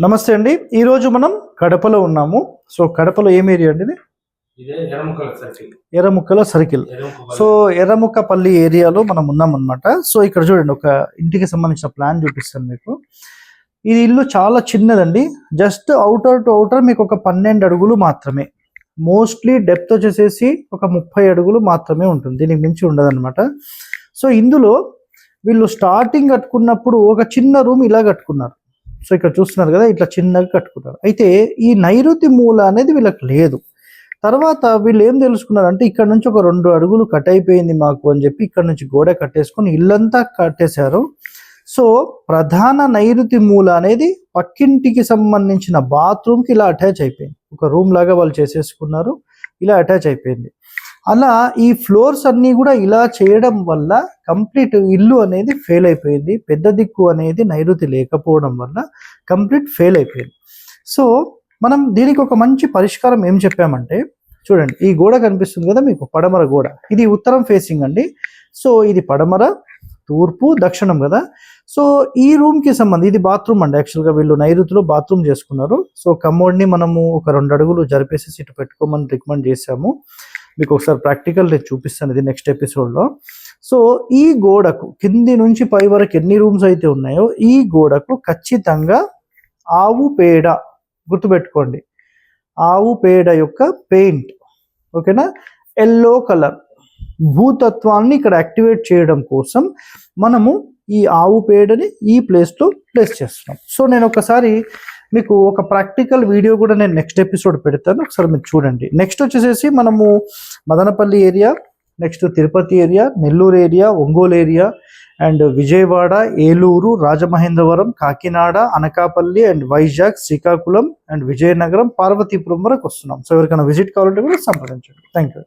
నమస్తే అండి. ఈ రోజు మనం కడపలో ఉన్నాము. సో కడపలో ఏం ఏరియా అండి ఇది? ఇదే ఎర్రముక్కల సర్కిల్ సో ఎర్రముక్కపల్లి ఏరియాలో మనం ఉన్నాం అనమాట సో ఇక్కడ చూడండి ఒక ఇంటికి సంబంధించిన ప్లాన్ చూపిస్తాను మీకు. ఈ ఇల్లు చాలా చిన్నదండి. జస్ట్ అవుటర్ టు అవుటర్ మీకు ఒక పన్నెండు అడుగులు మాత్రమే. మోస్ట్లీ డెప్త్ వచ్చేసేసి ఒక ముప్పై అడుగులు మాత్రమే ఉంటుంది. దీనికి మించి ఉండదన్నమాట. సో ఇందులో వీళ్ళు స్టార్టింగ్ కట్టుకున్నప్పుడు ఒక చిన్న రూమ్ ఇలా కట్టుకున్నారు. సో ఇక్కడ చూస్తున్నారు కదా ఇట్లా చిన్నగా కట్టుకుంటారు అయితే ఈ నైరుతి మూల అనేది వీళ్ళకి లేదు. తర్వాత వీళ్ళు ఏం తెలుసుకున్నారంటే ఇక్కడ నుంచి ఒక రెండు అడుగులు కట్ అయిపోయింది మాకు అని చెప్పి ఇక్కడ నుంచి గోడ కట్టేసుకొని ఇల్లంతా కట్టేశారు. సో ప్రధాన నైరుతి మూల అనేది పక్కింటికి సంబంధించిన బాత్రూమ్కి ఇలా అటాచ్ అయిపోయింది. ఒక రూమ్ లాగా వాళ్ళు చేసేసుకున్నారు ఇలా అటాచ్ అయిపోయింది. అలా ఈ ఫ్లోర్స్ అన్నీ కూడా ఇలా చేయడం వల్ల కంప్లీట్ ఇల్లు అనేది ఫెయిల్ అయిపోయింది. పెద్ద దిక్కు అనేది నైరుతి లేకపోవడం వల్ల కంప్లీట్ ఫెయిల్ అయిపోయింది. సో మనం దీనికి ఒక మంచి పరిష్కారం ఏం చెప్పామంటే చూడండి ఈ గోడ కనిపిస్తుంది కదా మీకు పడమర గోడ. ఇది ఉత్తరం ఫేసింగ్ అండి. సో ఇది పడమర తూర్పు దక్షిణం కదా. సో ఈ రూమ్కి సంబంధించి ఇది బాత్రూమ్ అండి యాక్చువల్గా వీళ్ళు నైరుతిలో బాత్రూమ్ చేసుకున్నారు. సో కమోడ్ని మనము ఒక రెండు అడుగులు జరిపేసి ఇటు పెట్టుకోమని రికమెండ్ చేశాము. మీకు ఒకసారి ప్రాక్టికల్ నేను చూపిస్తాను ఇది నెక్స్ట్ ఎపిసోడ్లో సో ఈ గోడకు కింది నుంచి పై వరకు ఎన్ని రూమ్స్ అయితే ఉన్నాయో ఈ గోడకు ఖచ్చితంగా ఆవు పేడ గుర్తుపెట్టుకోండి. ఆవు పేడ యొక్క పెయింట్ ఓకేనా ఎల్లో కలర్ భూతత్వాన్ని ఇక్కడ యాక్టివేట్ చేయడం కోసం మనము ఈ ఆవు పేడని ఈ ప్లేస్లో ప్లేస్ చేస్తున్నాం. సో నేను ఒకసారి మీకు ఒక ప్రాక్టికల్ వీడియో కూడా నేను నెక్స్ట్ ఎపిసోడ్ పెడతాను. ఒకసారి మీరు చూడండి. నెక్స్ట్ వచ్చేసేసి మనము Madanapalle area next Tirupati area Nellore area Ongole area and Vijayawada Eluru Rajamahendravaram Kakinada Anakapalli and Vizag Srikakulam and Vizianagaram Parvathipuram వరకు వస్తున్నాం. సో ఎవరికైనా విజిట్ కావాలంటే కూడా సంప్రదించండి. Thank you